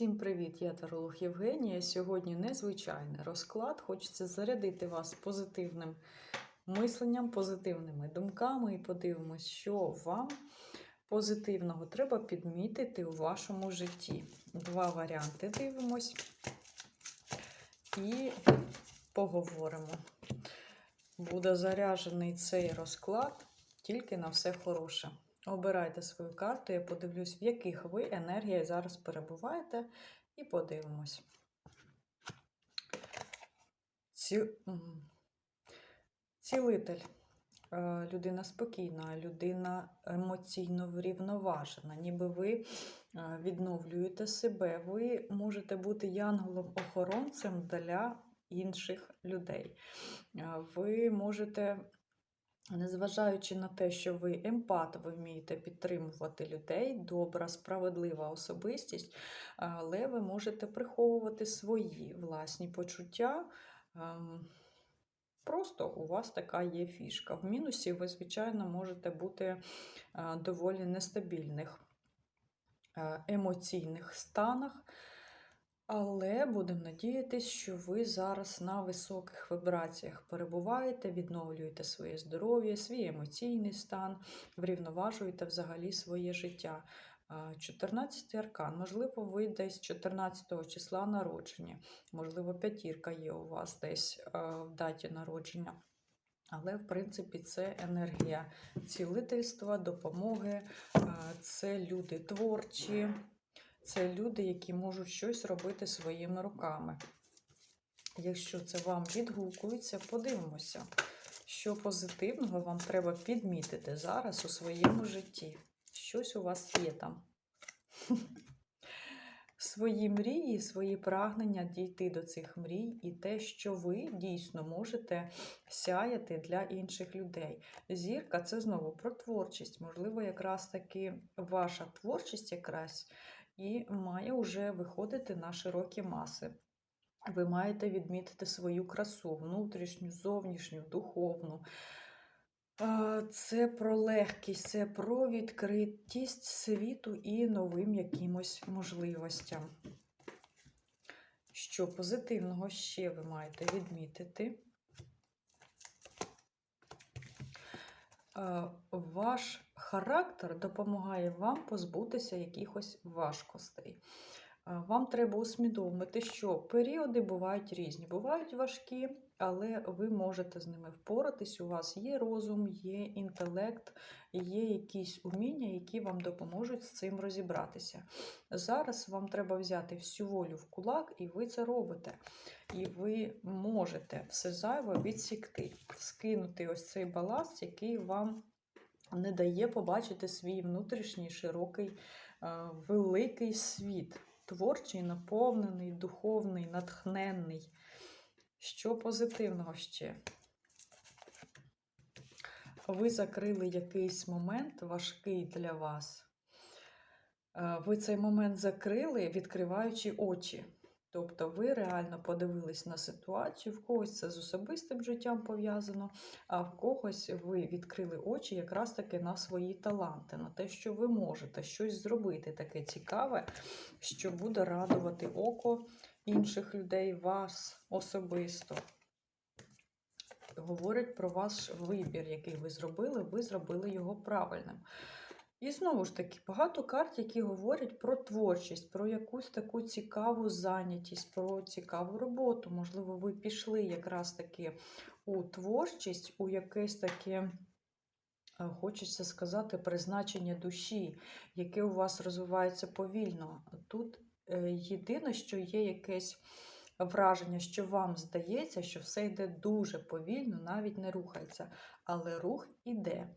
Всім привіт! Я таролог Євгенія. Сьогодні незвичайний розклад. Хочеться зарядити вас позитивним мисленням, позитивними думками і подивимось, що вам позитивного треба підмітити у вашому житті. Два варіанти дивимось і поговоримо. Буде заряджений цей розклад тільки на все хороше. Обирайте свою карту, я подивлюсь, в яких ви енергіях зараз перебуваєте, і подивимось. Ці... Цілитель. Е, Людина спокійна, людина емоційно врівноважена, ніби ви е, відновлюєте себе, ви можете бути янголом-охоронцем для інших людей. Е, Ви можете Незважаючи на те, що ви емпат, ви вмієте підтримувати людей, добра, справедлива особистість, але ви можете приховувати свої власні почуття. ем, Просто у вас така є фішка. В мінусі ви, звичайно, можете бути е, доволі нестабільних е, емоційних станах. Але будемо надіятися, що ви зараз на високих вібраціях перебуваєте, відновлюєте своє здоров'я, свій емоційний стан, врівноважуєте взагалі своє життя. 14 аркан, можливо, ви десь 14 числа народження, можливо, п'ятірка є у вас десь в даті народження. Але, в принципі, це енергія цілительства, допомоги, це люди творчі. Це люди, які можуть щось робити своїми руками. Якщо це вам відгукується, подивимося, що позитивного вам треба підмітити зараз у своєму житті. Щось у вас є там. Свої мрії, свої прагнення дійти до цих мрій, і те, що ви дійсно можете сяяти для інших людей. Зірка це знову про творчість. Можливо, якраз таки ваша творчість якраз і має вже виходити на широкі маси. Ви маєте відмітити свою красу, внутрішню, зовнішню, духовну. Це про легкість, це про відкритість світу і новим якимось можливостям. Що позитивного ще ви маєте відмітити? Ваш характер допомагає вам позбутися якихось важкостей. Вам треба усвідомити, що періоди бувають різні, бувають важкі, але ви можете з ними впоратись. У вас є розум, є інтелект, є якісь уміння, які вам допоможуть з цим розібратися. Зараз вам треба взяти всю волю в кулак, і ви це робите. І ви можете все зайве відсікти, скинути ось цей баласт, який вам не дає побачити свій внутрішній широкий, великий світ. Творчий, наповнений, духовний, натхненний. Що позитивного ще? Ви закрили якийсь момент важкий для вас. Ви цей момент закрили, відкриваючи очі. Тобто ви реально подивились на ситуацію, в когось це з особистим життям пов'язано, а в когось ви відкрили очі якраз таки на свої таланти, на те, що ви можете щось зробити таке цікаве, що буде радувати око інших людей, вас особисто. Говорять про ваш вибір, який ви зробили, ви зробили його правильним. І знову ж таки, багато карт, які говорять про творчість, про якусь таку цікаву зайнятість, про цікаву роботу. Можливо, ви пішли якраз таки у творчість, у якесь таке, е, хочеться сказати, призначення душі, яке у вас розвивається повільно. Тут е, єдине, що є якесь враження, що вам здається, що все йде дуже повільно, навіть не рухається, але рух іде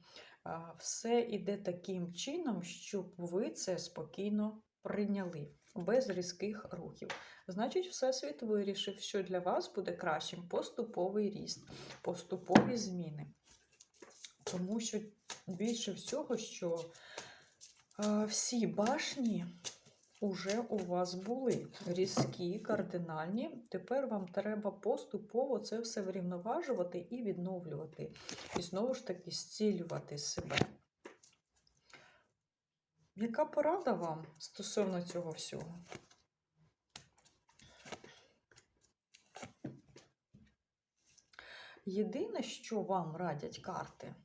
все йде таким чином, щоб ви це спокійно прийняли, без різких рухів. Значить, Всесвіт вирішив, що для вас буде кращим поступовий ріст, поступові зміни. Тому що більше всього, що всі башні уже у вас були різкі, кардинальні. Тепер вам треба поступово це все врівноважувати і відновлювати. І знову ж таки, зцілювати себе. Яка порада вам стосовно цього всього? Єдине, що вам радять карти,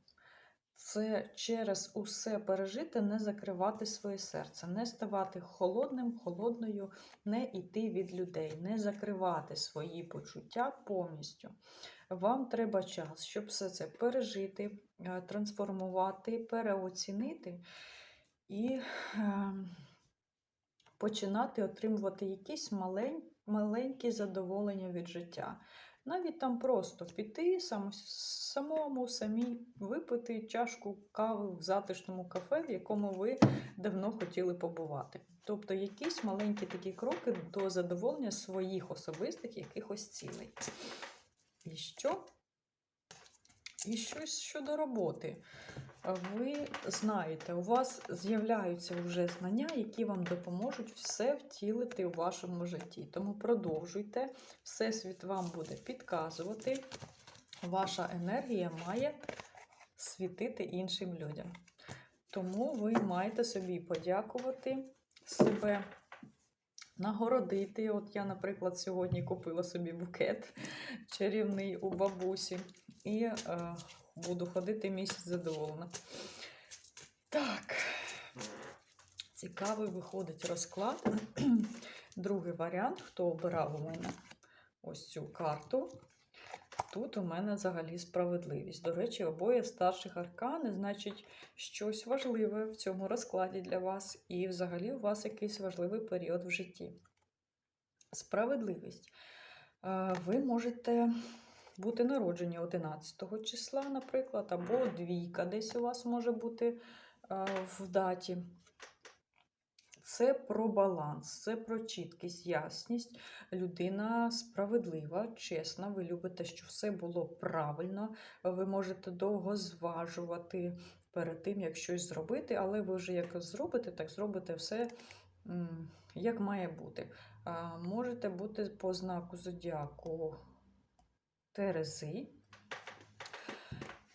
це через усе пережити, не закривати своє серце, не ставати холодним, холодною, не йти від людей, не закривати свої почуття повністю. Вам треба час, щоб все це пережити, е, трансформувати, переоцінити і е, починати отримувати якісь малень, маленькі задоволення від життя. Навіть там просто піти сам, самому самі випити чашку кави в затишному кафе, в якому ви давно хотіли побувати. Тобто якісь маленькі такі кроки до задоволення своїх особистих якихось цілей. І що? І щось щодо роботи. Ви знаєте, у вас з'являються вже знання, які вам допоможуть все втілити у вашому житті. Тому продовжуйте, Всесвіт вам буде підказувати. Ваша енергія має світити іншим людям. Тому ви маєте собі подякувати себе, нагородити. От я, наприклад, сьогодні купила собі букет чарівний у бабусі. І е, буду ходити місяць задоволена. Так, цікавий виходить розклад. Другий варіант, хто обирав у мене ось цю карту. Тут у мене взагалі справедливість. До речі, обоє старших аркани, значить, щось важливе в цьому розкладі для вас, і взагалі у вас якийсь важливий період в житті. Справедливість. Е, Ви можете бути народжені 11 числа, наприклад, або двійка десь у вас може бути е, в даті. Це про баланс, це про чіткість, ясність. Людина справедлива, чесна. Ви любите, щоб все було правильно. Ви можете довго зважувати перед тим, як щось зробити, але ви вже як зробите, так зробите все, як має бути. Можете бути по знаку зодіаку Терези.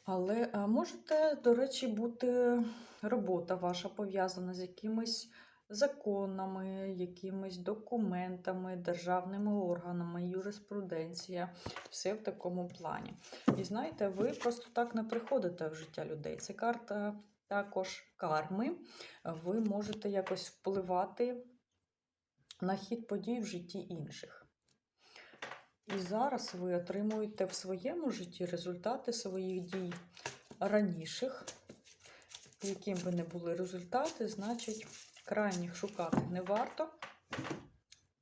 Але можете, до речі, бути робота ваша пов'язана з якимись законами, якимись документами, державними органами, юриспруденція, все в такому плані. І знаєте, ви просто так не приходите в життя людей. Це карта також карми. Ви можете якось впливати на хід подій в житті інших. І зараз ви отримуєте в своєму житті результати своїх дій раніших. Яким би не були результати, значить, крайніх шукати не варто,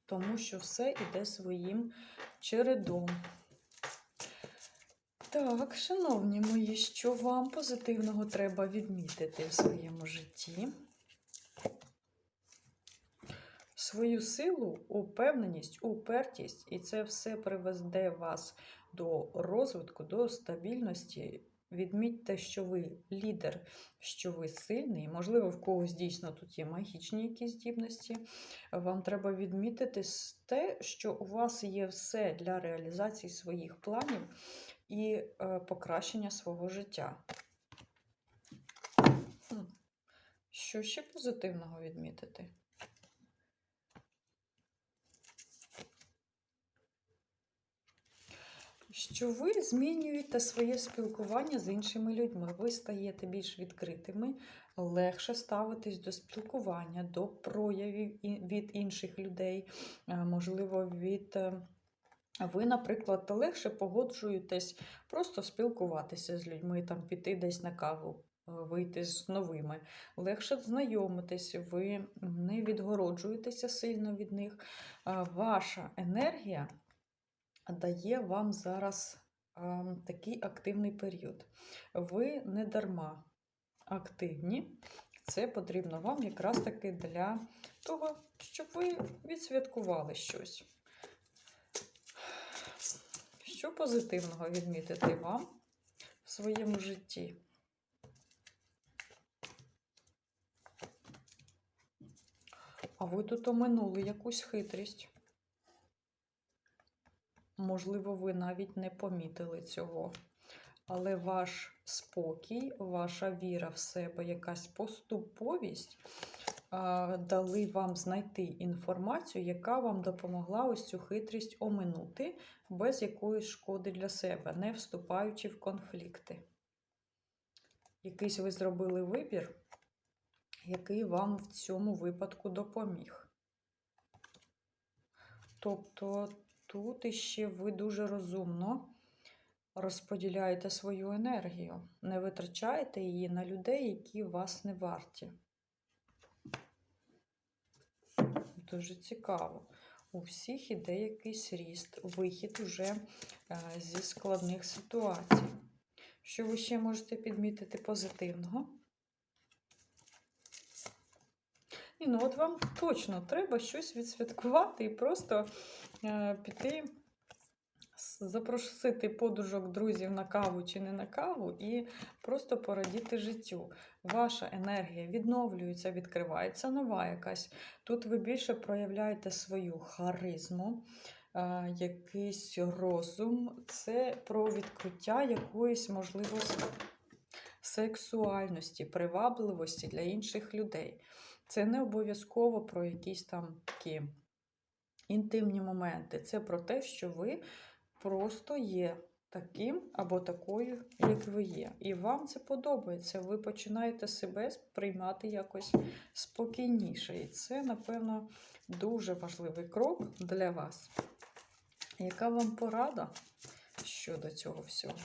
тому що все йде своїм чередом. Так, шановні мої, що вам позитивного треба відмітити в своєму житті? Свою силу, упевненість, упертість, і це все приведе вас до розвитку, до стабільності. Відмітьте, що ви лідер, що ви сильний. Можливо, в когось дійсно тут є магічні якісь здібності. Вам треба відмітити те, що у вас є все для реалізації своїх планів і е, покращення свого життя. Що ще позитивного відмітити? Що ви змінюєте своє спілкування з іншими людьми. Ви стаєте більш відкритими, легше ставитись до спілкування, до проявів від інших людей, е, можливо, від. Е, ви, наприклад, легше погоджуєтесь просто спілкуватися з людьми, там піти десь на каву, е, вийти з новими, легше знайомитись, ви не відгороджуєтеся сильно від них. Ваша енергія дає вам зараз а, такий активний період. Ви не дарма активні. Це потрібно вам якраз таки для того, щоб ви відсвяткували щось. Що позитивного відмітити вам в своєму житті? А ви тут оминули якусь хитрість. Можливо, ви навіть не помітили цього. Але ваш спокій, ваша віра в себе, якась поступовість дали вам знайти інформацію, яка вам допомогла ось цю хитрість оминути без якоїсь шкоди для себе, не вступаючи в конфлікти. Якийсь ви зробили вибір, який вам в цьому випадку допоміг. Тобто тут іще ви дуже розумно розподіляєте свою енергію, не витрачаєте її на людей, які вас не варті. Дуже цікаво. У всіх іде якийсь ріст, вихід уже е, зі складних ситуацій. Що ви ще можете підмітити позитивного? Ні, ну от вам точно треба щось відсвяткувати і просто е, піти, запросити подружок, друзів на каву чи не на каву, і просто порадіти життю. Ваша енергія відновлюється, відкривається нова якась. Тут ви більше проявляєте свою харизму, е, якийсь розум. Це про відкриття якоїсь, можливо, с- сексуальності, привабливості для інших людей. Це не обов'язково про якісь там такі інтимні моменти. Це про те, що ви просто є таким або такою, як ви є. І вам це подобається. Ви починаєте себе сприймати якось спокійніше. І це, напевно, дуже важливий крок для вас. Яка вам порада щодо цього всього?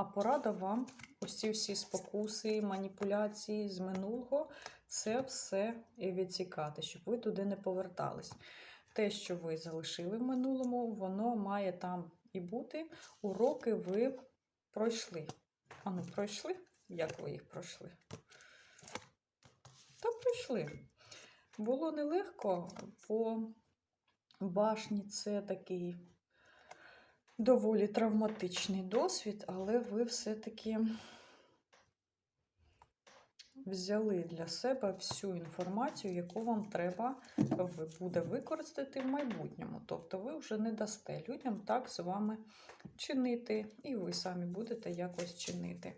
А порада вам, ось ці всі спокуси, маніпуляції з минулого, це все відсікати, щоб ви туди не повертались. Те, що ви залишили в минулому, воно має там і бути. Уроки ви пройшли. А ну, пройшли? Як ви їх пройшли? Та пройшли. Було нелегко, бо башні це такий доволі травматичний досвід, але ви все-таки взяли для себе всю інформацію, яку вам треба буде використати в майбутньому. Тобто ви вже не дасте людям так з вами чинити, і ви самі будете якось чинити.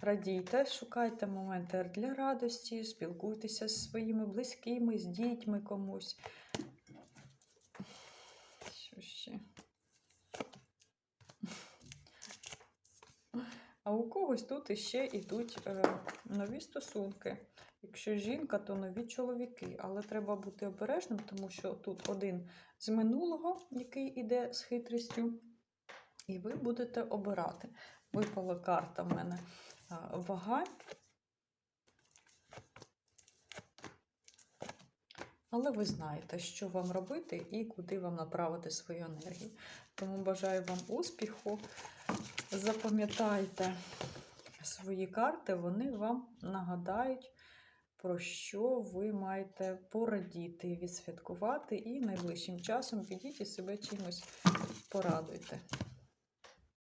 Радійте, шукайте моменти для радості, спілкуйтеся зі своїми близькими, з дітьми комусь. Що ще? У тут іще йдуть е, нові стосунки. Якщо жінка, то нові чоловіки. Але треба бути обережним, тому що тут один з минулого, який іде з хитрістю, і ви будете обирати. Випала карта в мене е, вага. Але ви знаєте, що вам робити і куди вам направити свою енергію. Тому бажаю вам успіху. Запам'ятайте свої карти, вони вам нагадають, про що ви маєте порадіти, відсвяткувати, і найближчим часом підіть і себе чимось порадуйте.